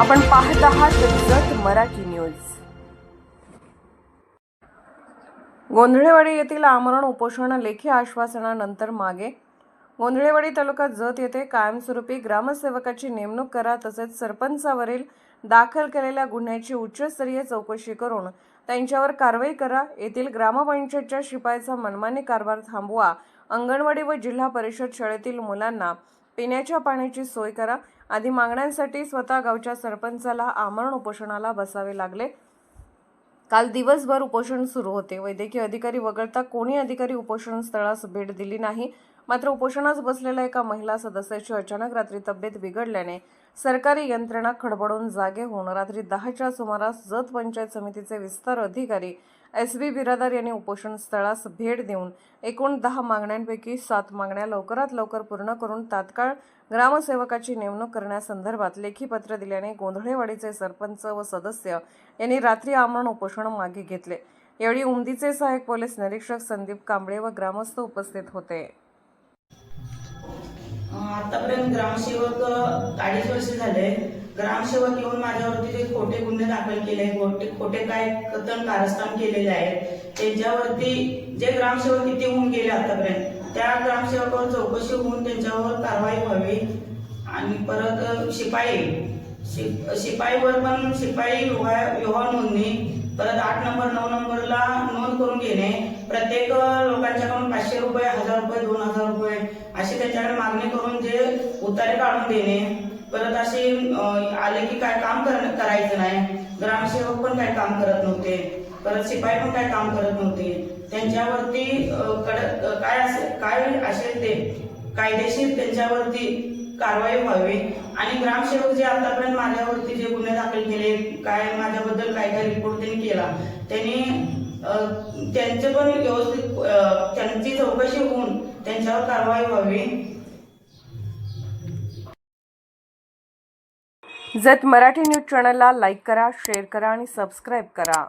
आपण पाहत आहात जत मराठी न्यूज. गोंधळेवाडी येथील आमरण उपोषण लेखी आश्वासनानंतर मागे. गोंधळेवाडी तालुका जत येथे कायमस्वरूपी ग्रामसेवकाची नेमणूक करा तसेच सरपंचावरील दाखल केलेल्या गुन्ह्याची उच्चस्तरीय चौकशी करून त्यांच्यावर कारवाई करा. येथील ग्रामपंचायतच्या शिपायाचा मनमानी कारभार थांबवा. अंगणवाडी व जिल्हा परिषद शाळेतील मुलांना पिण्याच्या पाण्याची सोय करा. आदी मागण्यांसाठी स्वतः गावच्या सरपंचाला आमरण उपोषणाला बसावे लागले. काल दिवसभर उपोषण सुरू होते. वैद्यकीय अधिकारी वगळता कोणी अधिकारी उपोषण स्थळास भेट दिली नाही. मात्र उपोषणास बसलेल्या एका महिला सदस्याची अचानक रात्री तब्येत बिघडल्याने सरकारी यंत्रणा खडबडून जागे होऊन रात्री दहाच्या सुमारास जत पंचायत समितीचे विस्तार अधिकारी एस बी बिरादार यांनी उपोषण स्थळास भेट देऊन एकूण दहा मागण्यांपैकी सात मागण्या लवकरात लवकर पूर्ण करून तात्काळ ग्रामसेवकाची नेमणूक करण्यासंदर्भात लेखी पत्र दिल्याने गोंधळेवाडीचे सरपंच व सदस्य यांनी रात्री आमरण उपोषण मागे घेतले. यावेळी उमदीचे सहाय्यक पोलीस निरीक्षक संदीप कांबळे व ग्रामस्थ उपस्थित होते. आतापर्यंत ग्रामसेवक अडीच वर्ष झाले. ग्रामसेवक येऊन माझ्यावरती जे खोटे गुन्हे दाखल केले खोटे खोटे काय कथन कारस्थान केलेले आहे त्यांच्यावरती जे ग्रामसेवक किती होऊन गेले आतापर्यंत त्या ग्रामसेवकावर चौकशी होऊन त्यांच्यावर कारवाई व्हावी आणि परत शिपाई शि- शिपाईवर पण शिपाई विवाह विवाह नोंदणी परत आठ नंबर नऊ नंबरला नोंद करून घेणे. प्रत्येक लोकांच्याकडून पाचशे रुपये हजार रुपये दोन हजार रुपये अशी त्यांच्याकडे मागणी करून जे उतारे काढून देणे परत असे आले की काय काम करायचं नाही. ग्रामसेवक पण काय काम करत नव्हते. परत शिपाई पण काय काम करत नव्हते. त्यांच्यावरती कडक काय असे काय असेल ते कायदेशीर त्यांच्यावरती कारवाई व्हावी. आणि ग्रामसेवक जे आतापर्यंत माझ्यावरती जे गुन्हे दाखल केले काय माझ्याबद्दल काय काय रिपोर्ट त्यांनी केला त्यांनी त्यांचं पण व्यवस्थित त्यांची चौकशी होऊन त्यांच्यावर कारवाई व्हावी. जत मराठी न्यूज चॅनलला लाईक करा शेअर करा आणि सबस्क्राईब करा.